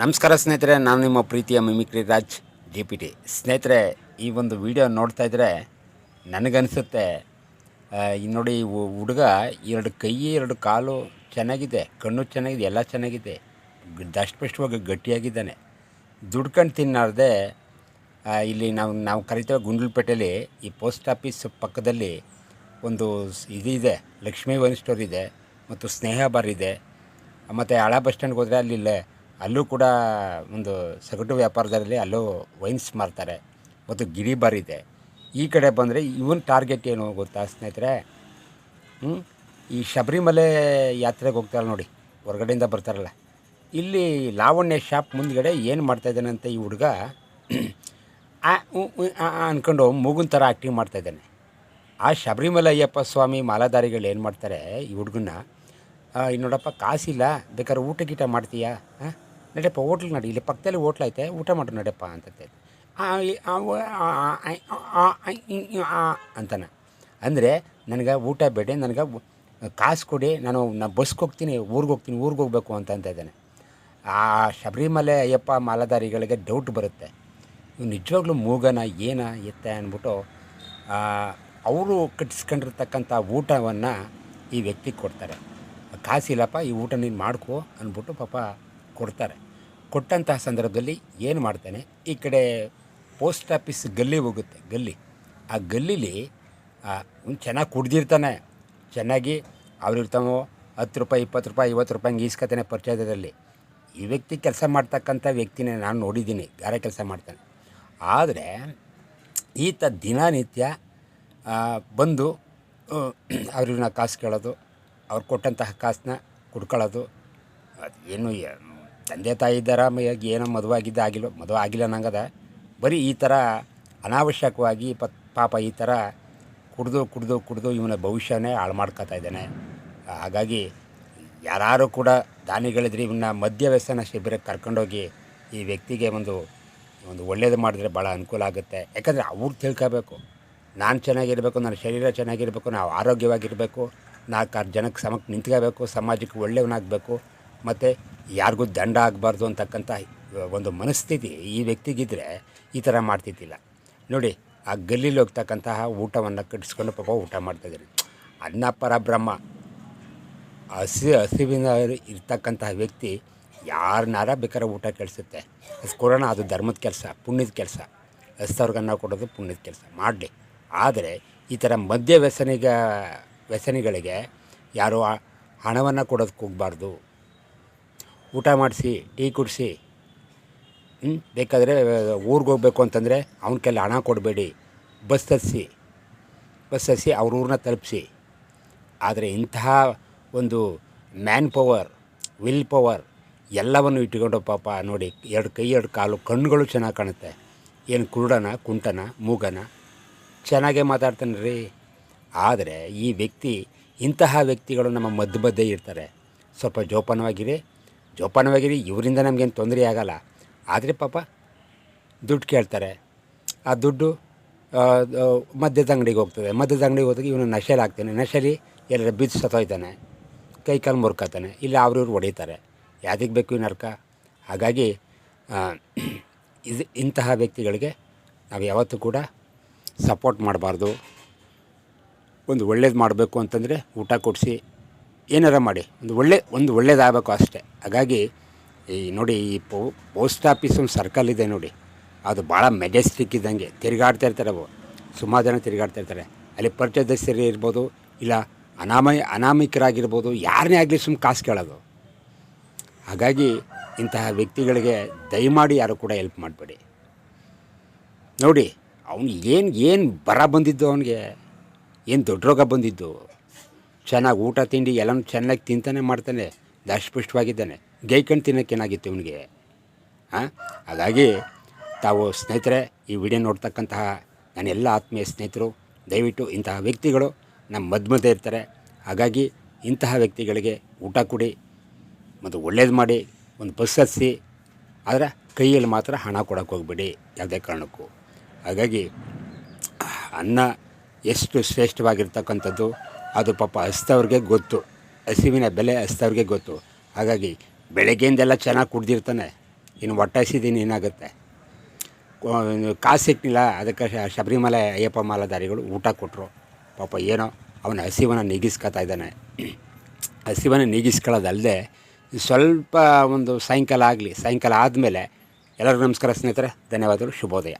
ನಮಸ್ಕಾರ ಸ್ನೇಹಿತರೆ, ನಾನು ನಿಮ್ಮ ಪ್ರೀತಿಯ mimicry Raj G P T ಸ್ನೇಹಿತರೆ, ಈ ಒಂದು ವಿಡಿಯೋ ನೋಡ್ತಾ ಇದ್ದರೆ ನನಗನ್ಸುತ್ತೆ ನೋಡಿ ಹುಡುಗ ಎರಡು ಕೈ, ಎರಡು ಕಾಲು ಚೆನ್ನಾಗಿದೆ, ಕಣ್ಣು ಚೆನ್ನಾಗಿದೆ, ಎಲ್ಲ ಚೆನ್ನಾಗಿದೆ ದಷ್ಟಪಷ್ಟವಾಗಿ ಗಟ್ಟಿಯಾಗಿದ್ದಾನೆ. ದುಡ್ಕೊಂಡು ತಿನ್ನಾರ್ದೆ ಇಲ್ಲಿ ನಾವು ನಾವು ಕರಿತೇವೆ ಗುಂಡ್ಲುಪೇಟೆಯಲ್ಲಿ ಈ ಪೋಸ್ಟ್ ಆಫೀಸ್ ಪಕ್ಕದಲ್ಲಿ ಒಂದು ಇದಿದೆ, ಲಕ್ಷ್ಮೀ ವೈನ್ ಸ್ಟೋರ್ ಇದೆ, ಮತ್ತು ಸ್ನೇಹ ಬಾರ್ ಇದೆ. ಮತ್ತು ಹಳ ಬಸ್ ಸ್ಟ್ಯಾಂಡ್ಗೆ ಹೋದರೆ ಅಲ್ಲಿ ಅಲ್ಲೂ ಕೂಡ ಒಂದು ಸಗಟು ವ್ಯಾಪಾರದಲ್ಲಿ ಅಲ್ಲೂ ವೈನ್ಸ್ ಮಾರ್ತಾರೆ. ಮತ್ತು ಗಿರಿಬಾರ್ ಇದೆ. ಈ ಕಡೆ ಬಂದರೆ ಇವನ್ ಟಾರ್ಗೆಟ್ ಏನು ಗೊತ್ತಾ ಸ್ನೇಹಿತರೆ? ಈ ಶಬರಿಮಲೆ ಯಾತ್ರೆಗೆ ಹೋಗ್ತಾರಲ್ಲ ನೋಡಿ, ಹೊರಗಡೆಯಿಂದ ಬರ್ತಾರಲ್ಲ. ಇಲ್ಲಿ ಲಾವಣ್ಯ ಶಾಪ್ ಮುಂದ್ಗಡೆ ಏನು ಮಾಡ್ತಾಯಿದ್ದಾನೆ ಅಂತ ಈ ಹುಡುಗ ಅಂದ್ಕೊಂಡು ಮೂಗಿನ ಥರ ಆ್ಯಕ್ಟಿಂಗ್ ಮಾಡ್ತಾಯಿದ್ದಾನೆ ಆ ಶಬರಿಮಲೆ ಅಯ್ಯಪ್ಪ ಸ್ವಾಮಿ ಮಾಲಾಧಾರಿಗಳು ಏನು ಮಾಡ್ತಾರೆ ಈ ಹುಡುಗನ್ನ ನೋಡಪ್ಪ, ಕಾಸಿಲ್ಲ, ಬೇಕಾದ್ರೆ ಊಟ ಗೀಟ ಮಾಡ್ತೀಯಾ? ಹಾಂ ನಡಿಯಪ್ಪ, ಹೋಟ್ಲ್ ನಡಿ, ಇಲ್ಲಿ ಪಕ್ಕದಲ್ಲಿ ಹೋಟ್ಲ್ ಐತೆ, ಊಟ ಮಾಡು ನಡೆಯಪ್ಪ ಅಂತ ಅಂತಾನೆ. ಅಂದರೆ ನನಗೆ ಊಟ ಬೇಡಿ, ನನಗೆ ಕಾಸು ಕೊಡಿ, ನಾನು ನಾನು ಬಸ್ಗೆ ಹೋಗ್ತೀನಿ, ಊರಿಗೆ ಹೋಗ್ತೀನಿ, ಊರಿಗೆ ಹೋಗ್ಬೇಕು ಅಂತ ಅಂತ ಇದ್ದಾನೆ. ಆ, ಶಬರಿಮಲೆ ಅಯ್ಯಪ್ಪ ಮಾಲಾಧಾರಿಗಳಿಗೆ ಡೌಟ್ ಬರುತ್ತೆ. ಇವ್ನು ನಿಜವಾಗ್ಲೂ ಮೂಗನ, ಏನ, ಎತ್ತ ಅಂದ್ಬಿಟ್ಟು ಅವರು ಕಟ್ಟಿಸ್ಕೊಂಡಿರ್ತಕ್ಕಂಥ ಊಟವನ್ನು ಈ ವ್ಯಕ್ತಿಗೆ ಕೊಡ್ತಾರೆ. ಕಾಸಿಲ್ಲಪ್ಪ, ಈ ಊಟ ನೀನು ಮಾಡ್ಕೋ ಅಂದ್ಬಿಟ್ಟು ಪಾಪ ಕೊಡ್ತಾರೆ. ಕೊಟ್ಟಂತಹ ಸಂದರ್ಭದಲ್ಲಿ ಏನು ಮಾಡ್ತಾನೆ, ಈ ಕಡೆ ಪೋಸ್ಟ್ ಆಫೀಸ್ ಗಲ್ಲಿ ಹೋಗುತ್ತೆ, ಗಲ್ಲಿ. ಆ ಗಲ್ಲಿಲಿ ಒಂದು ಚೆನ್ನಾಗಿ ಕುಡ್ದಿರ್ತಾನೆ. ಚೆನ್ನಾಗಿ ಅವರಿರ್ತಾವೋ ಹತ್ತು ರೂಪಾಯಿ, ಇಪ್ಪತ್ತು ರೂಪಾಯಿ, ಐವತ್ತು ರೂಪಾಯಿ ಹಂಗೆ ಈಸ್ಕೊತಾನೆ ಪರಿಚಯದಲ್ಲಿ. ಈ ವ್ಯಕ್ತಿ ಕೆಲಸ ಮಾಡ್ತಕ್ಕಂಥ ವ್ಯಕ್ತಿನೇ ನಾನು ನೋಡಿದ್ದೀನಿ ಗಾರೆ ಕೆಲಸ ಮಾಡ್ತಾನೆ. ಆದರೆ, ಈತ ದಿನನಿತ್ಯ ಬಂದು ಅವ್ರನ್ನ ಕಾಸು ಕೇಳೋದು, ಅವ್ರು ಕೊಟ್ಟಂತಹ ಕಾಸನ್ನ ಕುಡ್ಕೊಳ್ಳೋದು ಏನು ತಂದೆ ತಾಯಿ ಇದ್ದಾರ ಏನೋ ಮದುವೆ ಆಗಿದ್ದ ಆಗಿಲ್ಲ, ಮದುವೆ ಆಗಿಲ್ಲ ನಂಗದ ಬರೀ ಈ ಥರ ಅನಾವಶ್ಯಕವಾಗಿ ಪ ಪಾಪ ಈ ಥರ ಕುಡಿದು ಕುಡಿದು ಕುಡಿದು ಇವನ ಭವಿಷ್ಯನೇ ಹಾಳು ಮಾಡ್ಕೊತಾ ಇದ್ದಾನೆ. ಹಾಗಾಗಿ ಯಾರು ಕೂಡ ದಾನಿಗಳಿದ್ರೆ ಇವನ್ನ ಮದ್ಯ ವ್ಯಸನ ಶಿಬಿರಕ್ಕೆ ಕರ್ಕೊಂಡೋಗಿ ಈ ವ್ಯಕ್ತಿಗೆ ಒಂದು ಒಂದು ಒಳ್ಳೇದು ಮಾಡಿದ್ರೆ ಭಾಳ ಅನುಕೂಲ ಆಗುತ್ತೆ. ಯಾಕಂದರೆ ಅವ್ರು ತಿಳ್ಕೋಬೇಕು. ನಾನು ಚೆನ್ನಾಗಿರಬೇಕು, ನನ್ನ ಶರೀರ ಚೆನ್ನಾಗಿರಬೇಕು, ನಾವು ಆರೋಗ್ಯವಾಗಿರಬೇಕು, ನಾಲ್ಕಾರು ಜನಕ್ಕೆ ಸಮಕ್ಕೆ ನಿಂತ್ಕೋಬೇಕು, ಸಮಾಜಕ್ಕೆ ಒಳ್ಳೆಯವನಾಗಬೇಕು. ಮತ್ತು ಯಾರಿಗೂ ದಂಡ ಆಗಬಾರ್ದು ಅಂತಕ್ಕಂಥ ಒಂದು ಮನಸ್ಥಿತಿ ಈ ವ್ಯಕ್ತಿಗಿದ್ರೆ ಈ ಥರ ಮಾಡ್ತಿದ್ದಿಲ್ಲ. ನೋಡಿ, ಆ ಗಲ್ಲಿಲಿ ಹೋಗ್ತಕ್ಕಂತಹ ಊಟವನ್ನು ಕಟ್ಟಿಸ್ಕೊಂಡು ಪಾಪ ಊಟ ಮಾಡ್ತಾಯಿದ್ದಾರೆ ಅನ್ನ ಪರಬ್ರಹ್ಮ. ಹಸಿ ಹಸಿವಿನ ಇರ್ತಕ್ಕಂತಹ ವ್ಯಕ್ತಿ ಯಾರನ್ನಾರ ಬೇಕಾದ್ರೆ ಊಟ ಕೆಡಿಸುತ್ತೆ ಅದು ಕೊಡೋಣ ಅದು ಧರ್ಮದ ಕೆಲಸ, ಪುಣ್ಯದ ಕೆಲಸ. ಹಸ್ತವ್ರಿಗೆ ಅನ್ನ ಕೊಡೋದು ಪುಣ್ಯದ ಕೆಲಸ. ಮಾಡಲಿ. ಆದರೆ ಈ ಥರ ಮದ್ಯ ವ್ಯಸನಿಗ ವ್ಯಸನಿಗಳಿಗೆ ಯಾರು ಹಣವನ್ನು ಕೊಡೋದಕ್ಕೆ ಹೋಗಬಾರ್ದು. ಊಟ ಮಾಡಿಸಿ, ಟೀ ಕುಡಿಸಿ? ಬೇಕಾದರೆ ಊರಿಗೆ ಹೋಗ್ಬೇಕು ಅಂತಂದರೆ ಅವನ ಕೈಲಿ ಹಣ ಕೊಡಬೇಡಿ. ಬಸ್ ಹತ್ತಿಸಿ ಬಸ್ ಅವ್ರ ಊರನ್ನ ತಲುಪಿಸಿ. ಆದರೆ ಇಂತಹ ಒಂದು ಮ್ಯಾನ್ ಪವರ್, ವಿಲ್ ಪವರ್ ಎಲ್ಲವನ್ನು ಇಟ್ಕೊಂಡು ಪಾಪ ನೋಡಿ, ಎರಡು ಕೈ, ಎರಡು ಕಾಲು ಕಣ್ಣುಗಳು ಚೆನ್ನಾಗಿ ಕಾಣುತ್ತೆ. ಏನು ಕುರುಡನ, ಕುಂಟನ, ಮೂಗನ? ಚೆನ್ನಾಗೇ ಮಾತಾಡ್ತಾನೆ ರೀ. ಆದರೆ ಈ ವ್ಯಕ್ತಿ, ಇಂತಹ ವ್ಯಕ್ತಿಗಳು ನಮ್ಮ ಮಧ್ಯ ಮಧ್ಯೆ ಇರ್ತಾರೆ. ಸ್ವಲ್ಪ ಜೋಪಾನವಾಗಿರಿ. ಜೋಪಾನವಾಗಿರಿ, ಇವರಿಂದ ನಮಗೇನು ತೊಂದರೆ ಆಗಲ್ಲ. ಆದರೆ ಪಾಪ, ದುಡ್ಡು ಕೇಳ್ತಾರೆ. ಆ ದುಡ್ಡು ಮದ್ಯದ ಅಂಗಡಿಗೆ ಹೋಗ್ತದೆ. ಮದ್ಯದ ಅಂಗಡಿಗೆ ಹೋದಾಗ ಇವನು ನಶೆಲಿ ಹಾಕ್ತಾನೆ ನಶೆಲಿ ಎಲ್ಲರ ಬಿದ್ದು ಸತ್ತೋಯ್ತಾನೆ. ಕೈ ಕಾಲು ಮುರ್ಕೋತಾನೆ. ಇಲ್ಲ, ಅವ್ರಿವ್ರು ಹೊಡಿತಾರೆ. ಯಾವುದಕ್ಕೆ ಬೇಕು ಈ ನರ್ಕ? ಹಾಗಾಗಿ ಇದು, ಇಂತಹ ವ್ಯಕ್ತಿಗಳಿಗೆ ನಾವು ಯಾವತ್ತೂ ಕೂಡ ಸಪೋರ್ಟ್ ಮಾಡಬಾರ್ದು. ಒಂದು ಒಳ್ಳೇದು ಮಾಡಬೇಕು ಅಂತಂದರೆ ಊಟ ಕೊಡಿಸಿ ಏನಾರ ಮಾಡಿ. ಒಂದು ಒಳ್ಳೆ, ಒಂದು ಒಳ್ಳೇದಾಗಬೇಕು ಅಷ್ಟೇ. ಹಾಗಾಗಿ ಈ ನೋಡಿ ಈ ಪೋ, ಪೋಸ್ಟ್ ಆಫೀಸ್ ಒಂದು ಸರ್ಕಲ್ ಇದೆ ನೋಡಿ. ಅದು ಭಾಳ ಮೆಜೆಸ್ಟಿಕ್ ಇದ್ದಂಗೆ. ತಿರುಗಾಡ್ತಾ ಇರ್ತಾರೆ ಅವು. ಸುಮಾರು ಜನ ತಿರುಗಾಡ್ತಾ ಇರ್ತಾರೆ. ಅಲ್ಲಿ ಪರಿಚಯದಸ್ಥರು ಇರ್ಬೋದು, ಇಲ್ಲ ಅನಾಮಯ, ಅನಾಮಿಕರಾಗಿರ್ಬೋದು ಯಾರನ್ನೇ ಆಗಲಿ ಸುಮ್ಮನೆ ಕಾಸು ಕೇಳೋದು. ಹಾಗಾಗಿ ಇಂತಹ ವ್ಯಕ್ತಿಗಳಿಗೆ ದಯಮಾಡಿ ಯಾರು ಕೂಡ ಹೆಲ್ಪ್ ಮಾಡಬೇಡಿ. ನೋಡಿ, ಅವನು ಏನು ಏನು ಬರ ಬಂದಿದ್ದು ಅವನಿಗೆ? ಏನು ದೊಡ್ಡ ರೋಗ ಬಂದಿದ್ದು? ಚೆನ್ನಾಗಿ ಊಟ ತಿಂಡಿ ಎಲ್ಲನೂ ಚೆನ್ನಾಗಿ ತಿಂತಾನೆ ಮಾಡ್ತಾನೆ ದಷ್ಟಪುಷ್ಟವಾಗಿದ್ದಾನೆ ಗೈಕಂಡು ತಿನ್ನೋಕ್ಕೇನಾಗಿತ್ತು ಇವನಿಗೆ? ಹಾಂ ಹಾಗಾಗಿ ತಾವು ಸ್ನೇಹಿತರೆ, ಈ ವಿಡಿಯೋ ನೋಡ್ತಕ್ಕಂತಹ ನನ್ನ ಎಲ್ಲ ಆತ್ಮೀಯ ಸ್ನೇಹಿತರು, ದಯವಿಟ್ಟು ಇಂತಹ ವ್ಯಕ್ತಿಗಳು ನಮ್ಮ ಮಧ್ಯ ಇರ್ತಾರೆ. ಹಾಗಾಗಿ ಇಂತಹ ವ್ಯಕ್ತಿಗಳಿಗೆ ಊಟ ಕೊಡಿ, ಮತ್ತು ಒಳ್ಳೇದು ಮಾಡಿ, ಒಂದು ಬಸ್ ಹತ್ತಿಸಿ ಆದರೆ ಕೈಯಲ್ಲಿ ಮಾತ್ರ ಹಣ ಕೊಡೋಕೆ ಹೋಗ್ಬೇಡಿ, ಯಾವುದೇ ಕಾರಣಕ್ಕೂ. ಹಾಗಾಗಿ ಅನ್ನ ಎಷ್ಟು ಶ್ರೇಷ್ಠವಾಗಿರ್ತಕ್ಕಂಥದ್ದು ಅದು ಪಾಪ ಹಸ್ತವ್ರಿಗೆ ಗೊತ್ತು. ಹಸಿವಿನ ಬೆಲೆ ಹಸ್ತವ್ರಿಗೆ ಗೊತ್ತು. ಹಾಗಾಗಿ ಬೆಳಗ್ಗೆಯಿಂದೆಲ್ಲ ಚೆನ್ನಾಗಿ ಕುಡ್ದಿರ್ತಾನೆ. ಇನ್ನು ಒಟ್ಟಾಯಿಸಿದ್ದೀನಿ ಏನಾಗುತ್ತೆ? ಕಾಸು ಸಿಕ್ಕಿಲ್ಲ ಅದಕ್ಕೆ ಶಬರಿಮಲೆ ಅಯ್ಯಪ್ಪ ಮಾಲಾಧಾರಿಗಳು ಊಟ ಕೊಟ್ಟರು ಪಾಪ ಏನೋ ಅವನ ಹಸಿವನ್ನು ನೀಗಿಸ್ಕೊತಾ ಇದ್ದಾನೆ. ಹಸಿವನ್ನು ನೀಗಿಸ್ಕೊಳ್ಳೋದಲ್ಲದೆ ಸ್ವಲ್ಪ ಒಂದು ಸಾಯಂಕಾಲ ಆಗಲಿ, ಸಾಯಂಕಾಲ ಆದಮೇಲೆ ಎಲ್ಲರಿಗೂ ನಮಸ್ಕಾರ ಸ್ನೇಹಿತರೆ. ಧನ್ಯವಾದಗಳು. ಶುಭೋದಯ.